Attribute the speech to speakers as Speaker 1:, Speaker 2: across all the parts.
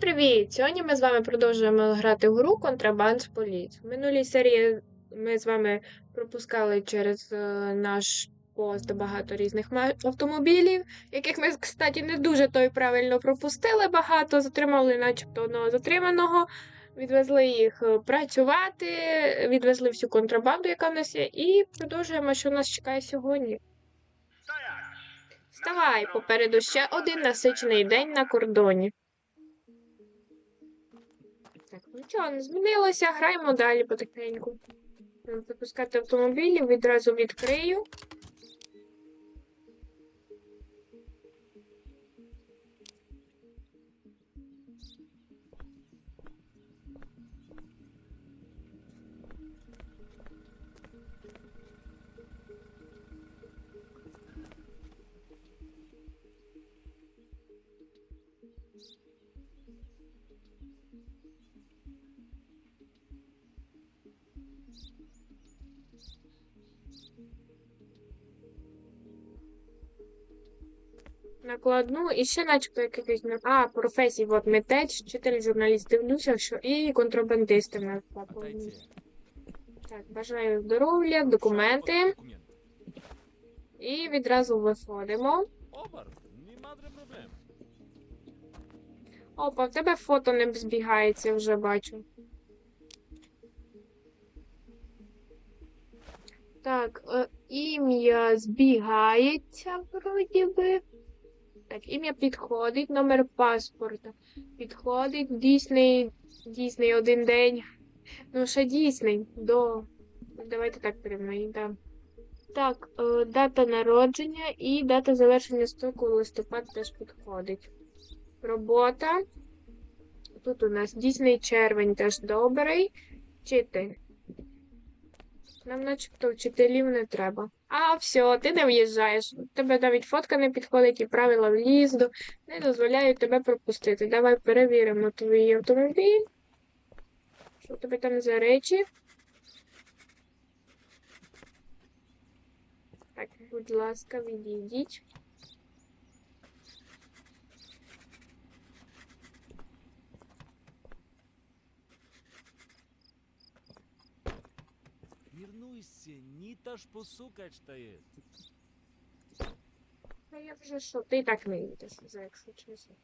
Speaker 1: привіт! Сьогодні ми з вами продовжуємо грати в гру Contraband Police. В минулій серії ми з вами пропускали через е, наш пост багато різних автомобілів, яких ми, кстати, не дуже то й правильно пропустили багато, затримали начебто одного затриманого, відвезли їх е, працювати, відвезли всю контрабанду, яка в нас є, і продовжуємо, що нас чекає сьогодні. Вставай, попереду ще один насичений день на кордоні. Так, нічого не змінилося, граємо далі потихеньку. Запускати автомобілі, відразу відкрию. Накладну і ще начебто якийсь. на- А, професій, от митець, вчитель, журналіст. Дивлюся, що і контрабандисти нас Так, бажаю здоров'я, документи. І відразу виходимо. Опа, в тебе фото не збігається, вже бачу. Так, е, ім'я збігається, вроді би. Так, ім'я підходить, номер паспорта підходить. Дійсний, дійсний один день. Ну, ще дійсний до. Давайте так прямо, да. Так, е, дата народження і дата завершення строку листопад теж підходить. Робота. Тут у нас дійсний червень теж добрий. Вчитель. Нам начебто вчителів не треба. А, все, ти не в'їжджаєш. Тебе навіть фотка не підходить і правила в'їзду не дозволяють тебе пропустити. Давай перевіримо твій автомобіль. Що тебе там за речі? Так, будь ласка, відійдіть.
Speaker 2: Вірнуйся, ні та ж посукач тає.
Speaker 1: Ну я вже що, ти і так не їдеш, за якщо чесно.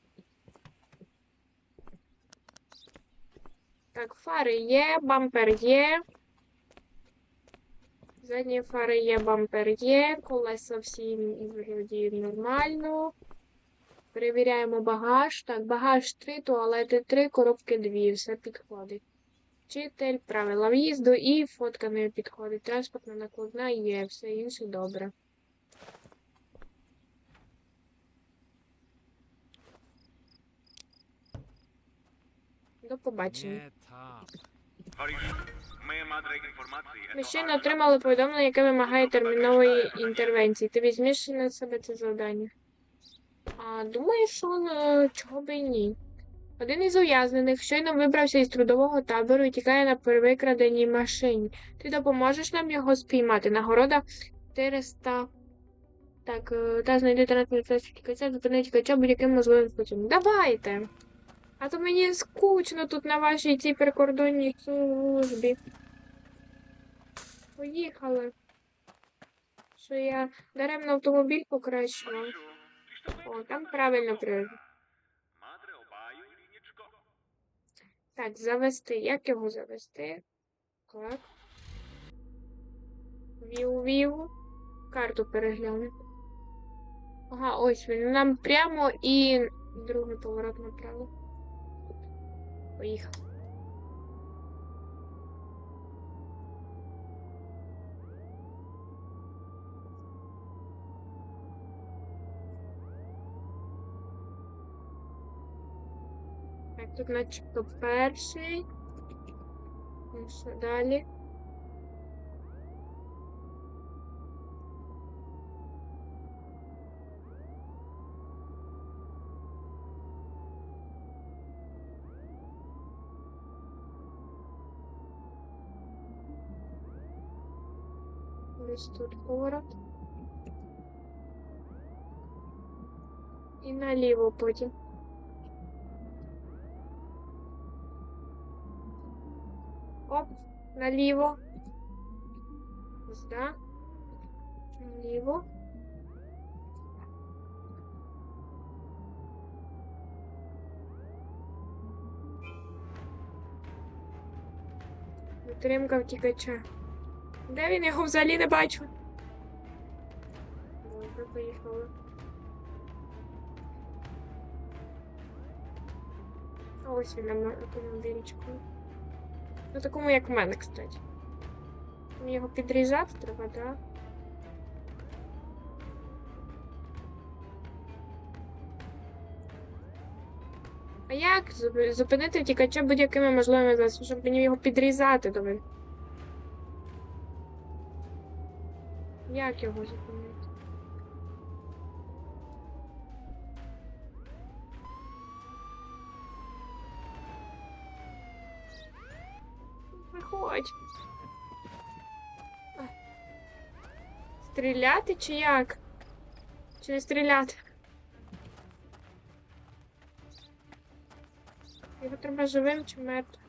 Speaker 1: Так, фари є, бампер є. Задні фари є, бампер є, колеса всі вроді нормально. Перевіряємо багаж. Так, багаж 3, туалети 3, коробки 2, все підходить. Вчитель, правила в'їзду і фотка не підходить. Транспортна накладна є, все інше добре. До побачення.
Speaker 3: Ми
Speaker 1: отримали повідомлення, яке вимагає термінової інтервенції. Ти візьмеш на себе це завдання? А думаю, що е, чого би і ні. Один із ув'язнених щойно вибрався із трудового табору і тікає на викраденій машині. Ти допоможеш нам його спіймати. Нагорода 400. Так, е, та знайдете на тікача, зупинити тікача будь-яким можливим способом. Давайте! А то мені скучно тут на вашій цій прикордонній службі. Поїхали. Що я даремно автомобіль покращував. О, там правильно прийде. Так, завести. Як його завести? Так. Вів-вів. Карту перегляну. Ага, ось він. Нам прямо і другий поворот направо. Поїхав. тут начебто перший. Ну, що далі? Ось тут поворот. І наліво потім. Наліво. Сюда. Наліво. Затримка втікача. Де він? Його взагалі не бачу. Добре, поїхали. Ось він на автомобільчику. Ну такому як в мене, кстати. Його підрізати треба, так? А як зуп- зупинити втікача будь-якими можливими засобами, щоб мені його підрізати добре? Як його зупинити? Стріляти чи як? Чи не стріляти? Його треба живим чи мертвим?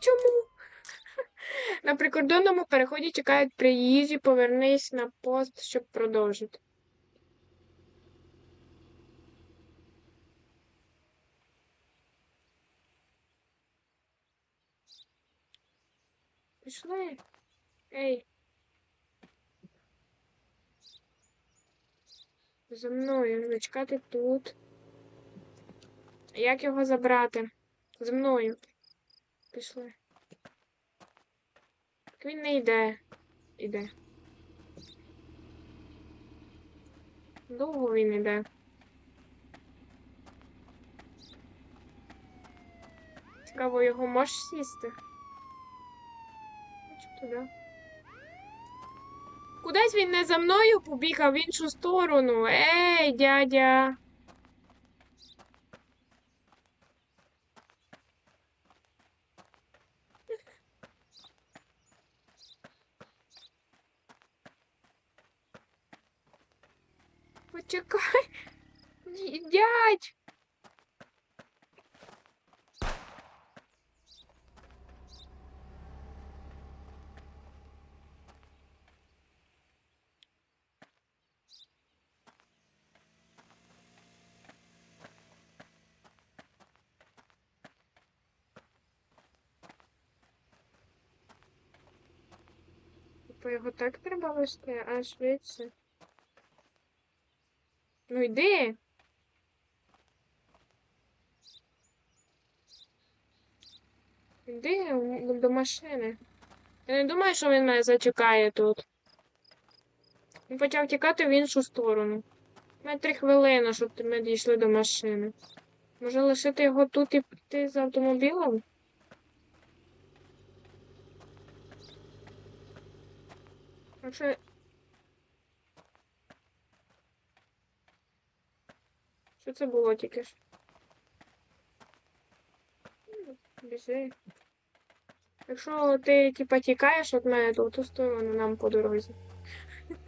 Speaker 1: Чому? На прикордонному переході чекають приїзді, повернись на пост, щоб продовжити. Пішли. Ей. За мною. Зачекати тут. Як його забрати? За мною. Пішли. Так він не йде. Іде. Довго він іде. Цікаво, його можеш сісти? Туди. Кудись він не за мною побіг, а в іншу сторону. Ей, дядя. Типу його так треба вести, а швидше. Ну йди. Йди до машини. Я не думаю, що він мене зачекає тут. Він почав тікати в іншу сторону. Мене три хвилини, щоб ми дійшли до машини. Може лишити його тут і піти з автомобілем? Якщо... Що це було тільки ж? Біжи. Якщо ти типа тікаєш від мене, то ту сторону нам по дорозі.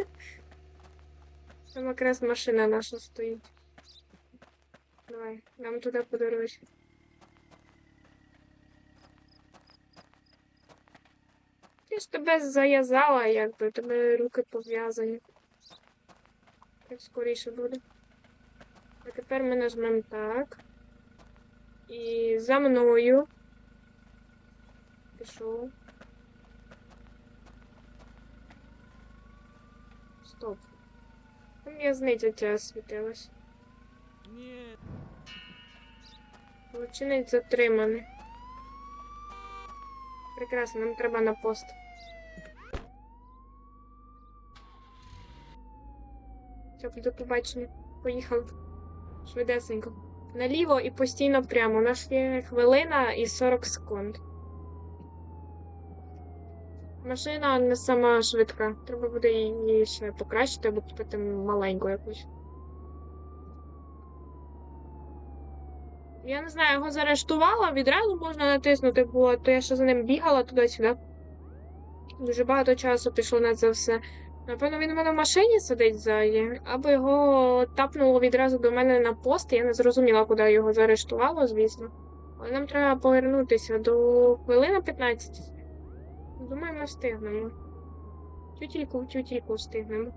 Speaker 1: Там якраз машина наша стоїть. Давай, нам туди по дорозі. Тебе зав'язала, якби, тебе руки пов'язані. Так скоріше буде. А тепер ми нажмемо так. І за мною. Пішов. Стоп. Там в'язниця ця світилась.
Speaker 2: Ні,
Speaker 1: Злочинець затриманий. Прекрасно, нам треба на пост. Все, до побачення. Поїхали. Швидесенько. Наліво і постійно прямо. У нас є хвилина і 40 секунд. Машина не сама швидка. Треба буде її ще покращити або купити маленьку якусь. Я не знаю, його заарештувала, відразу можна натиснути було, то я ще за ним бігала туди-сюди. Дуже багато часу пішло на це все. Напевно, він у мене в машині сидить ззаді, або його тапнуло відразу до мене на пост, я не зрозуміла, куди його заарештувало, звісно. Але нам треба повернутися до хвилини 15. Думаю, ми встигнемо. Тютільку в тютільку встигнемо.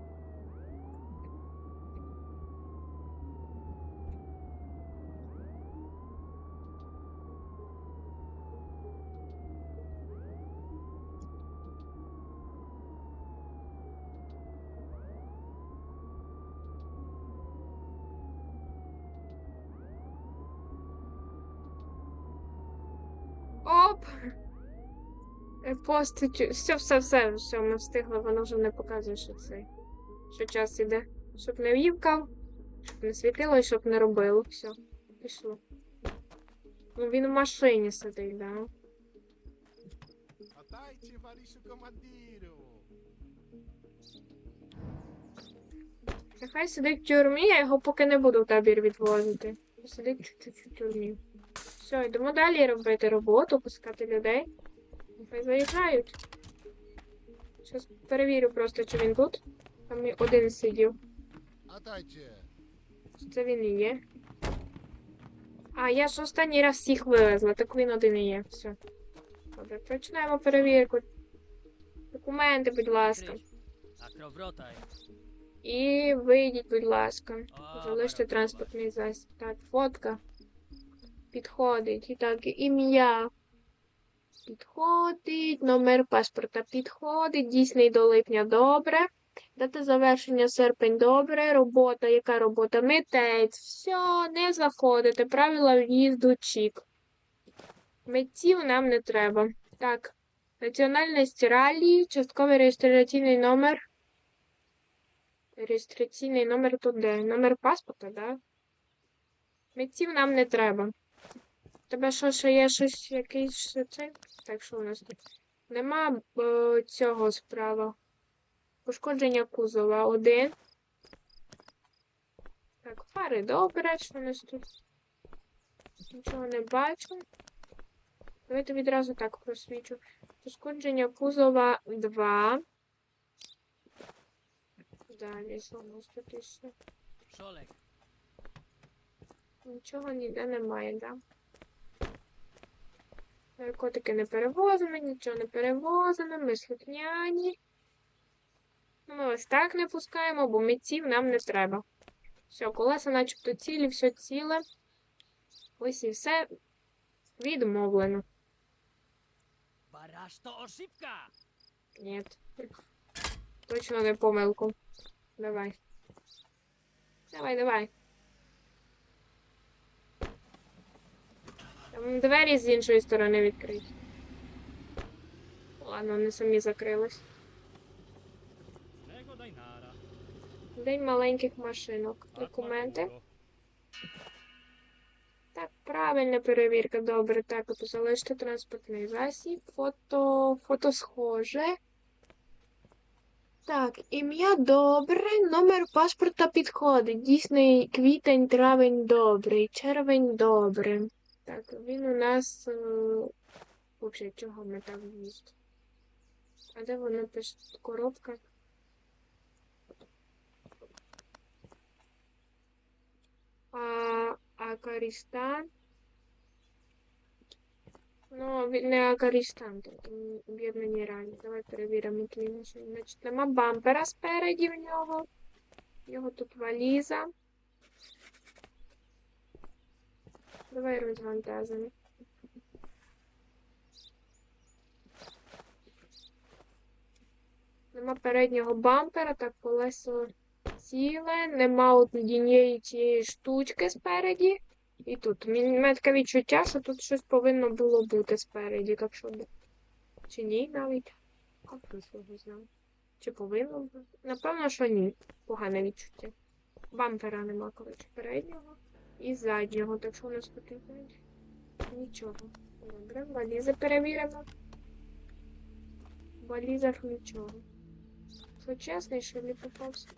Speaker 1: Е, Пост, чу- все, все, все, все, ми встигли, воно вже не показує, що це. Що час іде. Щоб не в'ївкав, щоб не світило і щоб не робило. Все, пішло. Ну він в машині сидить, да.
Speaker 4: Отдайте Варису командиру.
Speaker 1: Нехай сидить в тюрмі, я його поки не буду в табір відвозити. Сидить чуть-чуть в тюрмі. Все, йдемо далі робити роботу, пускати людей. Нехай заїжджають. Зараз перевірю просто, чи він тут. Там і один сидів. Це він і є. А, я ж останній раз всіх вивезла, так він один і є. Все. Добре, починаємо перевірку. Документи, будь ласка. І вийдіть, будь ласка. Залиште транспортний засіб. Так, фотка. Підходить. І так, ім'я. Підходить. Номер паспорта підходить. Дійсний до липня добре. Дата завершення серпень добре. Робота. Яка робота? Митець. Все, не заходите. Правила в'їзду чік. Митців нам не треба. Так. Національність ралі, частковий реєстраційний номер. Реєстраційний номер тут де? Номер паспорта, да? Митців нам не треба. Тебе що, ще є щось якийсь цей? Так, що у нас тут? Нема е, цього справа. Пошкодження кузова один. Так, фари добре, що у нас тут? Нічого не бачу. Давайте відразу так просвічу. Пошкодження кузова 2. Далі, що у нас тут іще? Нічого ніде немає, да? Наркотики не перевозимо, нічого не перевозимо, ми слухняні. Ну, Ми ось так не пускаємо, бо митців нам не треба. Все, колеса начебто цілі, все ціле. Ось і все відмовлено. Ні. Точно не помилку. Давай. Давай, давай. Там двері з іншої сторони відкриті. Ладно, вони самі закрились. День маленьких машинок. Документи. Так, правильна перевірка, добре. Так, залиште транспортний засіб. Фото, фото схоже. Так, ім'я добре, номер паспорта підходить. Дійсний квітень, травень добрий, червень добре. Так, він у нас. Е... Взагалі, чого ми так в'їзд? А де воно пише? Коробка? А, Акарістан. Ну, він не Акарістан, м, об'єднані рані. Давай перевіримо, який він. Значить, нема бампера спереді в нього. В нього тут валіза. Давай розвантажимо. Нема переднього бампера, так колесо ціле, нема однієї цієї штучки спереді. І тут. Мені таке відчуття, що тут щось повинно було бути спереді, так що. Чи ні навіть? А хтось його знав. Чи повинно бути? Напевно, що ні. Погане відчуття. Бампера нема, коротше, переднього і заднього, так що у нас тут? Нічого. Добре, валізи перевіримо. В валізах нічого. Що чесний, що не попався.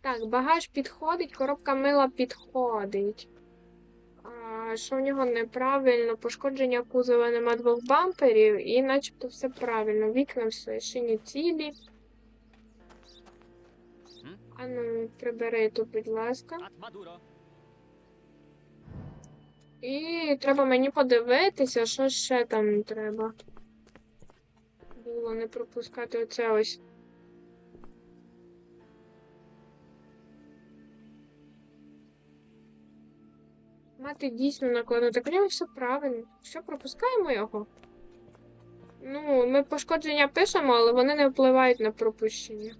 Speaker 1: Так, багаж підходить, коробка мила підходить. А, що в нього неправильно? Пошкодження кузова нема двох бамперів, і начебто все правильно. Вікна все шині цілі. А ну, прибери тут, будь ласка. І треба мені подивитися, що ще там треба. Було не пропускати оце ось. Мати дійсно накладно. Так в ньому все правильно. Що пропускаємо його? Ну, ми пошкодження пишемо, але вони не впливають на пропущення.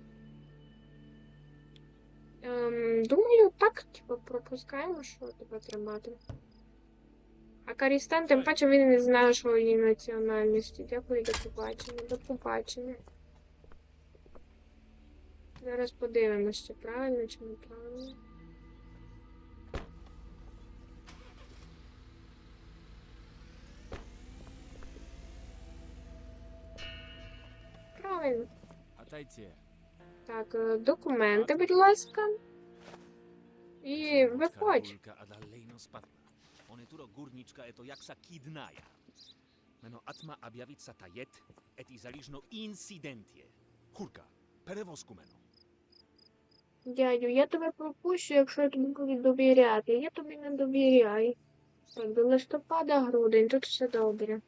Speaker 1: Ем, думаю, так, типу, пропускаємо, що тебе тримати. А Карістан, тим паче він не знає, що її національності. Дякую, до побачення. До побачення. Зараз подивимося, чи правильно, чи неправильно. Правильно.
Speaker 2: Attajcie.
Speaker 1: Так, е, документи, будь ласка. І виходь.
Speaker 2: Karolka, a dalej no spadła. One turo górniczka eto jaksa kidnaja. Meno atma abjavica tajet, et izaliżno incidentie. Hurka, perewosku meno.
Speaker 1: Дядю, я тебе пропущу, якщо я тобі буду довіряти. Я тобі не довіряю. Так, до листопада, грудень, тут все добре.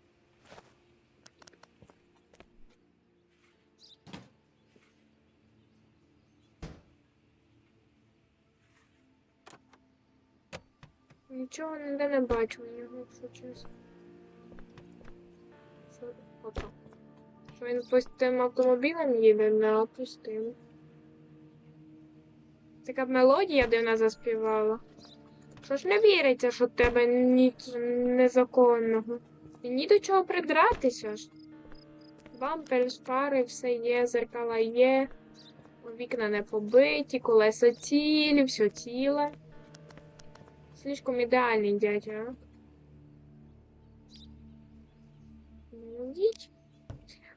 Speaker 1: Нічого ніде не бачу у нього, якщо чесно. Що, ото. Що він пустим автомобілем їде, не пустим. Така мелодія дивна заспівала. Що ж не віриться, що в тебе ніч незаконного. І ні до чого придратися ж. Бампер, шпари, все є, зеркала є, вікна не побиті, колеса цілі, все ціле. Слишком ідеальний дядя?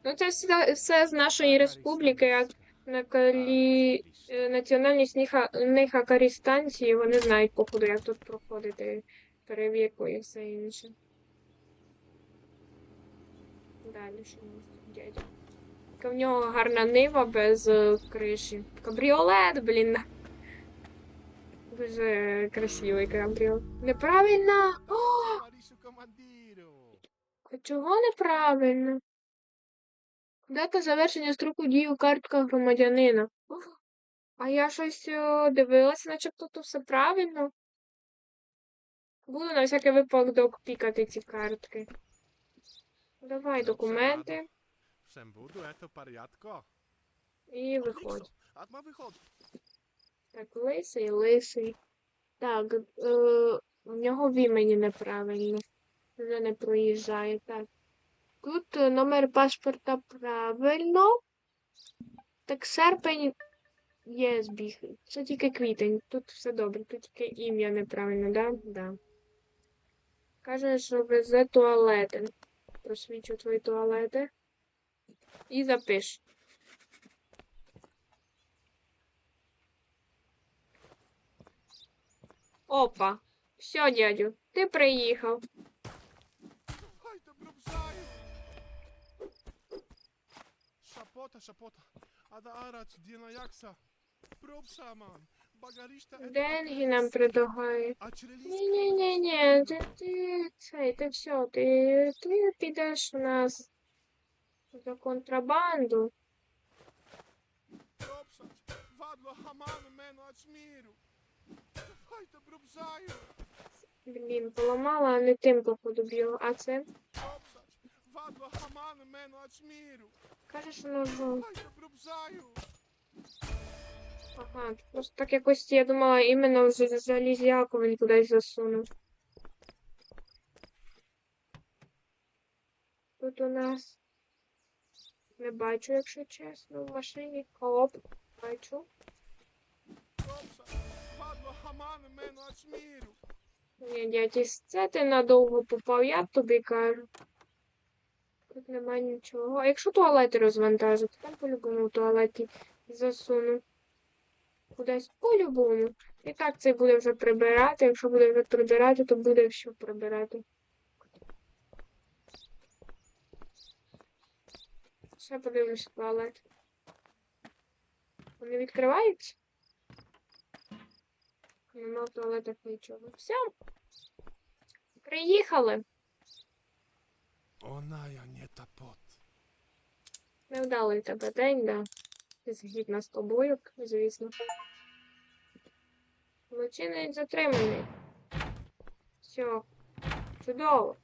Speaker 1: Ну, це все, все з нашої республіки, як на калі... е, національність. Нехакарістанції, вони знають, походу, як тут проходити перевірку і все інше. Далі що у нас тут дядя. Така в нього гарна нива без е, криші. Кабріолет, блін. Дуже красивий кабріолет. Неправильно! О, а чого неправильно? Дата завершення строку дії картка громадянина. А я щось е, дивилася, начебто тут все правильно. Буду на всякий випадок докпікати ці картки. Давай документи і виходь. Так, лисий, лисий. Так, е, в нього в імені неправильно. Вже не проїжджає. Так. Тут е, номер паспорта правильно. Так, серпень є збіг. Це тільки квітень. Тут все добре, тут тільки ім'я неправильно, да? Да. Каже, що везе туалети. Просвічу твої туалети. І запиш. Опа. Все, дядю, ти приїхав.
Speaker 4: Шапота, шапота.
Speaker 1: Деньги нам предлагають. Ні-ні-ні-ні, ти, ти, цей, ти все, ти, ти підеш у нас за контрабанду.
Speaker 4: Пробса. Вадло хаману мене ачміру. Хай добро бзаю.
Speaker 1: Блін, поламала, а не тим, походу, б'ю. А це?
Speaker 4: Пробса. Вадло хаману мене.
Speaker 1: Кажеш, ножом.
Speaker 4: Хай добро бзаю.
Speaker 1: Ага, просто так якось я думала, іменно вже залізяку він кудись засунув. Тут у нас не бачу, якщо чесно, в машині. Оп, бачу.
Speaker 4: Пробса. Хаману мене ачміру.
Speaker 1: Ні, дядь, це ти надовго попав, я тобі кажу. Тут нема нічого. А якщо туалети розвантажити, там по-любому туалеті засуну. Кудись по-любому. І так це буде вже прибирати. Якщо буде вже прибирати, то буде все прибирати. Ще подивлюсь туалет. Вони відкриваються? Нема в туалетах нічого. Все. Приїхали.
Speaker 4: Ja nie ta pot.
Speaker 1: Невдалий тебе день, да. Згідно з тобою, звісно. Злочинець затриманий. Все. Чудово.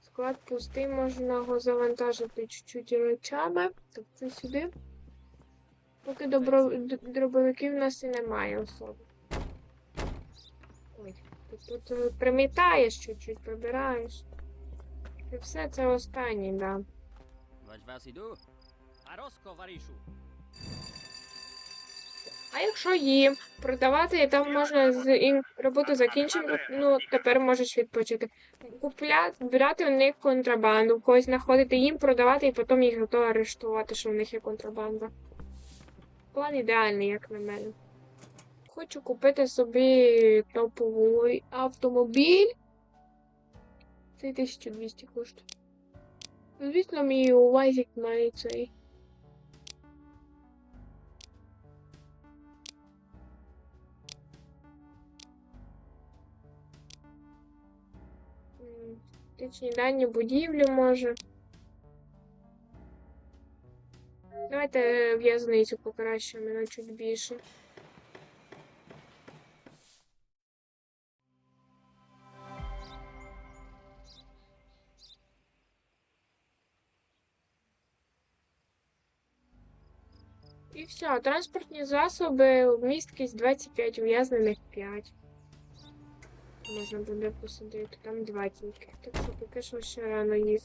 Speaker 1: Склад пустий, можна його завантажити чуть-чуть речами. Це сюди. Поки добро... дробовиків у нас і немає особи. Ой, ти тут е, примітаєш чуть-чуть, прибираєш. І все це останній, да. А якщо їм продавати, і там можна з їм роботу закінчити, ну тепер можеш відпочити. Купляти, брати у них контрабанду, когось знаходити їм, продавати і потім їх готові арештувати, що в них є контрабанда. План ідеальний, як на мене. Хочу купити собі топовий автомобіль. Цей 1200 коштує. Звісно, мій Вайзік має цей. Точні дані будівлі може. Давайте в'язницю покращимо на чуть більше. Все, транспортні засоби, місткість 25, ув'язнених 5. Можна буде посадити, там два тільки. Так що поки що ще рано їх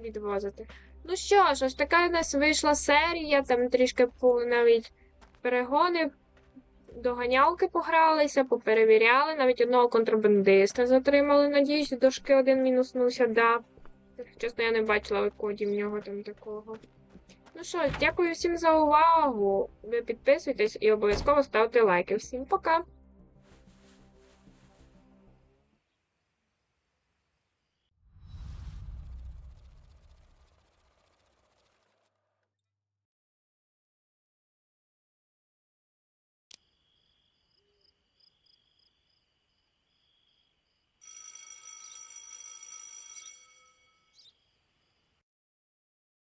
Speaker 1: відвозити. Ну що ж, ось така у нас вийшла серія, там трішки по навіть перегони, доганялки погралися, поперевіряли, навіть одного контрабандиста затримали, надіюсь, дошки один мінуснувся, да. Чесно, я не бачила кодів в нього там такого. Ну що, дякую всім за увагу. Ви підписуйтесь і обов'язково ставте лайки. Всім пока!